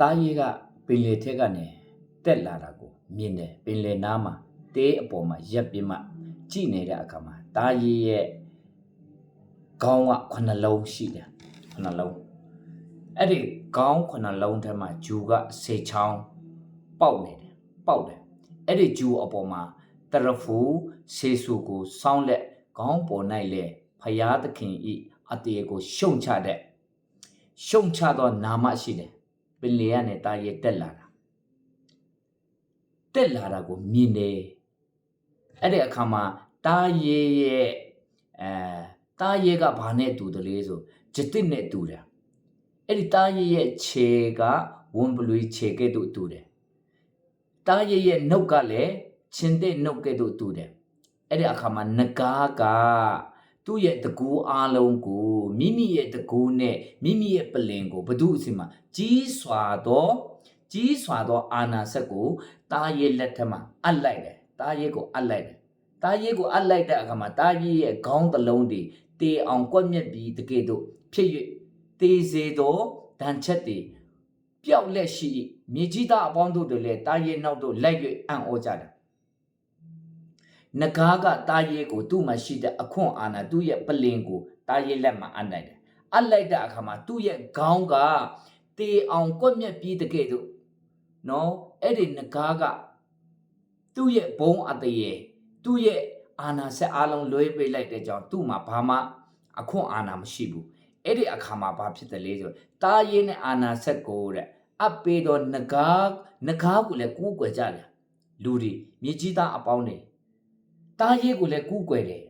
တားကြီးကပင်လေထက်ကနေတက်လာတာကိုမြင်တယ်ပင်လေနားမှာတေးအပေါ်မှာရက်ပြင်းမှကြည့်နေတဲ့အခါမှာတားကြီးရဲ့ခေါင်းကခုနှလုံးရှိတယ်ခုနှလုံးအဲ့ဒီခေါင်းခုနှလုံးထဲမှာဂျူကစေချောင်းပေါက်နေတယ်ပေါက်တယ်အဲ့ဒီဂျူအပေါ်မှာတရဖူဆေဆူကိုစောင်းလက်ခေါင်းပေါ်၌လေဖယားသခင်ဤအတေကိုရှုံချတဲ့ရှုံချသောနာမရှိတယ်ပ င်လေကနေတားရဲ့တက်လာတာတက်လာတာကိုမြင်တယ်အဲ့ဒီအခါမှာတားရဲ့ရဲ့အဲတားရဲ့ကဘာနဲ့တူတယ်လဲဆိုဂျတစ်နဲ့တူတယ်အဲ့ဒီတားရဲ့ရဲ့ခြေကဝန်ပလွေခြေကဲ့သို့တူတယ်တားရဲ့ရဲ့နှုတ်ကလည်းချင်းတဲ့နှုတ်ကဲ့သို့တူတယ်အဲ့ဒီအခါမှာနဂါးက သူ့ရဲ့တကူအားလုံးကိုမိမိရဲ့တကူနဲ့မိမိရဲ့ပလင်ကိုဘု து အစီမှာကြီးစွာသောကြီးစွာသောအာနာဆက်ကိုတားရဲ့လက်ထက်မှာအပ်လိုက်တယ်တားရဲ့ကိုအပ်လိုက်တယ်တားရဲ့ကိုအပ်လိုက်တဲ့အခါမှာတားရဲ့ရဲ့ခေါင်းတစ်လုံးတည်တေအောင်ကွက်မြက်ပြီးတကယ်တော့ဖြစ်၍တေစေသောဒဏ်ချက်တည်ပျောက်လက်ရှိ၏မြေကြီးသားအပေါင်းတို့တွေလည်းတားရဲ့နောက်တို့လိုက်၍အံ့ဩကြတယ် နဂါးကတားရဲကိုသူ့မှာရှိတဲ့အခွင့်အာဏာသူ့ရဲ့ပလင်ကိုတားရဲလက်မှာအပ်လိုက်တယ်အပ်လိုက်တဲ့အခါမှာသူ့ရဲ့ခေါင်းကတေအောင်ကွက်မြက်ပြီးတကယ်တော့နော်အဲ့ဒီနဂါးကသူ့ရဲ့ဘုံအတရေသူ့ရဲ့အာဏာဆက်အားလုံးလွှဲပေးလိုက်တဲ့ကြောင့်သူ့မှာဘာမှအခွင့်အာဏာမရှိဘူးအဲ့ဒီအခါမှာဘာဖြစ်တယ်လဲဆိုတော့တားရဲနဲ့အာဏာဆက်ကိုတဲ့အပ်ပေတော့နဂါးနဂါးကိုလည်းကူးကွယ်ကြတယ်လူတွေမြေကြီးသားအပေါင်းတွေ တားရဲကိုလည်းကူးကွယ်တယ်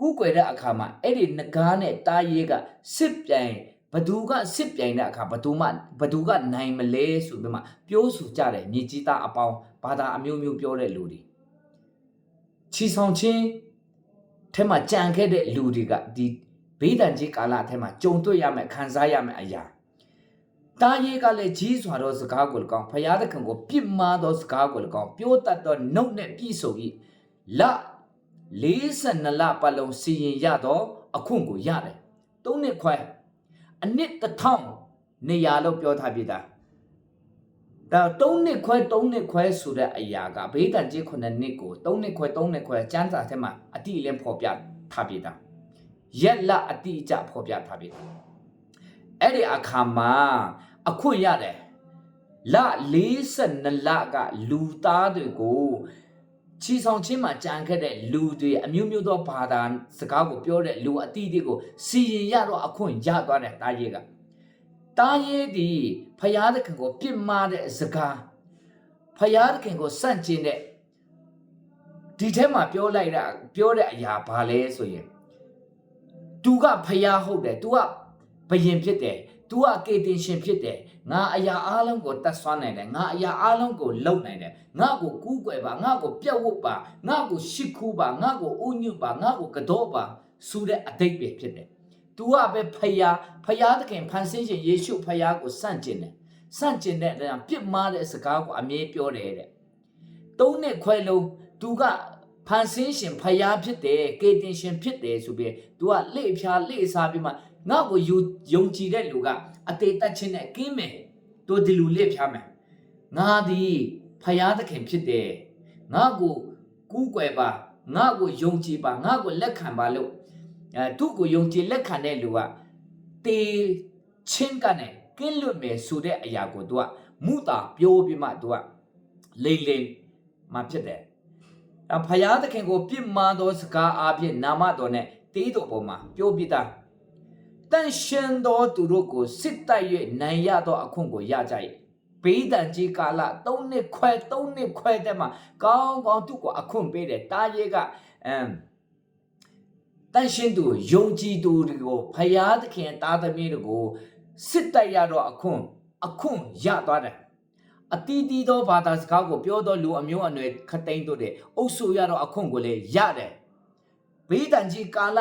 ကူးကွယ်တဲ့အခါမှာအဲ့ဒီငကားနဲ့တားရဲကစစ်ပြိုင်ဘသူကစစ်ပြိုင်တဲ့အခါဘသူမှဘသူကနိုင်မလဲဆိုပြီးမှပြောဆိုကြတယ်မြေကြီးသားအပေါင်းဘာသာအမျိုးမျိုးပြောတဲ့လူတွေချီဆောင်ချင်းထဲမှာကြံခဲ့တဲ့လူတွေကဒီဘေးဒဏ်ကြီးကာလအထက်မှာကြုံတွေ့ရမယ်ခံစားရမယ်အရာတားရဲကလည်းကြီးစွာသောစကားကို၎င်းဖယားသခင်ကိုပြစ်မှားသောစကားကို၎င်းပြောတတ်သောနှုတ်နဲ့ပြည့်စုံ၏ လ42လပတ်လုံးစီရင်ရတော့အခွင့်ကိုရတယ်သုံးနှစ်ခွဲအနှစ်တစ်ထောင်နေရာလို့ပြောထားပြတာဒါသုံးနှစ်ခွဲသုံးနှစ်ခွဲဆိုတဲ့အရာကဘေးတန်ကြီးခုနှစ်နှစ်ကိုသုံးနှစ်ခွဲသုံးနှစ်ခွဲစမ်းစာထဲမှာအတိအလင်းဖော်ပြထားပြတာရက်လအတိအကျဖော်ပြထားပြတာအဲ့ဒီအခါမှာအခွင့်ရတယ်လ42လကလူသားတွေကို ချီဆောင်ချင်းမှာကြံခဲ့တဲ့လူတွေအမျိုးမျိုးသောဘာသာစကားကိုပြောတဲ့လူအတိအတွေကိုစီရင်ရတော့အခွင့်ရသွားတယ်တားရဲကတားရဲဒီဖယားသခင်ကိုပြစ်မှားတဲ့စကားဖယားသခင်ကိုစန့်ကျင်တဲ့ဒီထဲမှာပြောလိုက်တာပြောတဲ့အရာဘာလဲဆိုရင် तू ကဖယားဟုတ်တယ် तू ကဘယင်ဖြစ်တယ် तू ကကေတင်ရှင်ဖြစ်တယ်ငါအရာအားလုံးကိုတတ်ဆွမ်းနိုင်တယ်ငါအရာအားလုံးကိုလုံနိုင်တယ်ငါကိုကူးကွယ်ပါငါကိုပြတ်ဝတ်ပါငါကိုရှစ်ခူးပါငါကိုအုံညွတ်ပါငါကိုကတော့ပါဆိုတဲ့အတိတ်ပဲဖြစ်တယ်။ तू ကပဲဖယားဖယားသခင်ဖန်ဆင်းရှင်ယေရှုဖယားကိုစန့်ကျင်တယ်။စန့်ကျင်တဲ့အတွက်ပြစ်မှားတဲ့စကားကိုအမြဲပြောတယ်တဲ့။သုံးနှစ်ခွဲလုံး तू ကဖန်ဆင်းရှင်ဖယားဖြစ်တယ်ကေတင်ရှင်ဖြစ်တယ်ဆိုပြီး तू ကလှည့်ဖြားလှည့်စားပြီးမှ ငါ့ကိုယူယုံကြည်တဲ့လူကအသေးတက်ချင်းနဲ့ကင်းမယ်တို့ဒီလူလက်ဖြားမယ်ငါသည်ဖယားသခင်ဖြစ်တယ်ငါ့ကိုကူးကွယ်ပါငါ့ကိုယုံကြည်ပါငါ့ကိုလက်ခံပါလို့အဲသူ့ကိုယုံကြည်လက်ခံတဲ့လူကတေချင်းကနဲ့ကင်းလွတ်မယ်ဆိုတဲ့အရာကိုသူကမူတာပြောပြီးမှသူကလိမ့်လိမ့်မှဖြစ်တယ်။အဖယားသခင်ကိုပြစ်မှားသောစကားအပြင်နာမတော်နဲ့တေးတော်ပေါ်မှာပြောပြတာ တန်ရှင်သောသူတို့ကိုစစ်တိုက်၍နိုင်ရသောအခွင့်ကိုရကြ၏ဘေးတန်ကြီးကာလ၃နှစ်ခွဲ၃နှစ်ခွဲတဲ့မှာကောင်းကောင်းသူ့ကိုအခွင့်ပေးတယ်တားရဲကအမ်တန်ရှင်သူယုံကြည်သူတွေကိုဖယားသခင်တားသမီးတွေကိုစစ်တိုက်ရတော့အခွင့်အခွင့်ရသွားတယ်အတီးတီးသောဘာသာစကားကိုပြောသောလူအမျိုးအနွယ်ခတိန်တို့တဲ့အုပ်စုရတော့အခွင့်ကိုလည်းရတယ်ဘေးတန်ကြီးကာလ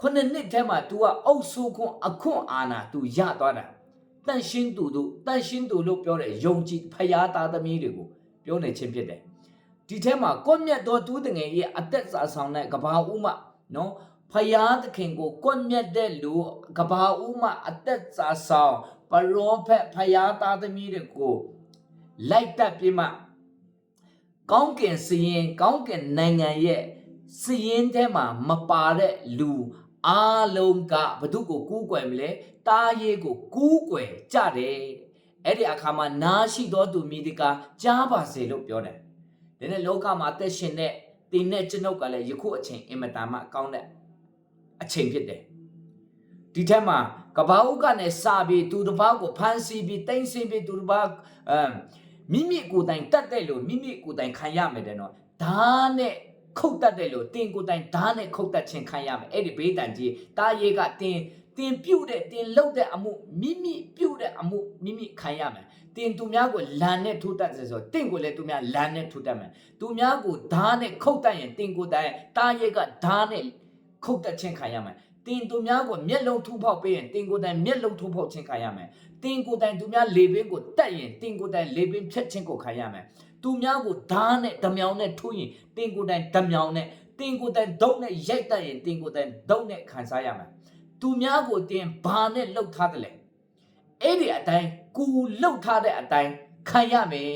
ခုနှစ်နှစ်ထဲမှာ तू ကအုပ်စုခွန်အခွင့်အာဏာ तू ရသွားတာတန်ရှင်းသူတို့တန်ရှင်းသူလို့ပြောတဲ့ယုံကြည်ဖယားသားသမီးတွေကိုပြောနေခြင်းဖြစ်တယ်ဒီထဲမှာကွန်မြတ်တော်သူတငယ်ရဲ့အသက်စာဆောင်တဲ့ကဘာဦးမနော်ဖယားသခင်ကိုကွန်မြတ်တဲ့လူကဘာဦးမအသက်စာဆောင်ပရောဖက်ဖယားသားသမီးတွေကိုလိုက်တက်ပြီးမှကောင်းကင်စရင်ကောင်းကင်နိုင်ငံရဲ့စရင်ထဲမှာမပါတဲ့လူ အားလုံးကဘသူကိုကူးကွယ်မလဲတားရေးကိုကူးကွယ်ကြတယ်အဲ့ဒီအခါမှာနားရှိသောသူမိဒီကာကြားပါစေလို့ပြောတယ်ဒီနေ့လောကမှာအသက်ရှင်တဲ့တင်းနဲ့ကျွန်ုပ်ကလည်းယခုအချိန်အင်မတန်မှကောင်းတဲ့အချိန်ဖြစ်တယ်ဒီထက်မှာကဘာဥကနဲ့စာပြီးသူတစ်ပါးကိုဖမ်းဆီးပြီးတိမ့်ဆီးပြီးသူတစ်ပါးအမ်မိမိကိုယ်တိုင်တတ်တဲ့လို့မိမိကိုယ်တိုင်ခံရမယ်တဲ့နော်ဓာတ်နဲ့ ခုတ်တတ်တဲ့လို့တင်ကိုယ်တိုင်ဓာတ်နဲ့ခုတ်တတ်ခြင်းခံရမယ်အဲ့ဒီဘေးတန်ကြီးတားရေးကတင်တင်ပြုတ်တဲ့တင်လှုပ်တဲ့အမှုမိမိပြုတ်တဲ့အမှုမိမိခံရမယ်တင်သူများကိုလန်နဲ့ထိုးတတ်စေဆိုတင့်ကိုလည်းသူများလန်နဲ့ထိုးတတ်မယ်သူများကိုဓာတ်နဲ့ခုတ်တတ်ရင်တင်ကိုယ်တိုင်တားရေးကဓာတ်နဲ့ခုတ်တတ်ခြင်းခံရမယ်တင်သူများကိုမျက်လုံးထူဖောက်ပေးရင်တင်ကိုယ်တိုင်မျက်လုံးထူဖောက်ခြင်းခံရမယ်။တင်ကိုယ်တိုင်သူများလေပင်ကိုတက်ရင်တင်ကိုယ်တိုင်လေပင်ဖြတ်ခြင်းကိုခံရမယ်။ သူများကိုဓာတ်နဲ့ဓမြောင်နဲ့ထိုးရင်တင်ကိုယ်တိုင်ဓမြောင်နဲ့တင်ကိုယ်တိုင်ဒုတ်နဲ့ရိုက်တက်ရင်တင်ကိုယ်တိုင်ဒုတ်နဲ့ခံစားရမယ်။သူများကိုတင်ဘာနဲ့လှုပ်ထားတယ်လဲ။အဲ့ဒီအတိုင်းကူလှုပ်ထားတဲ့အတိုင်းခံရမယ်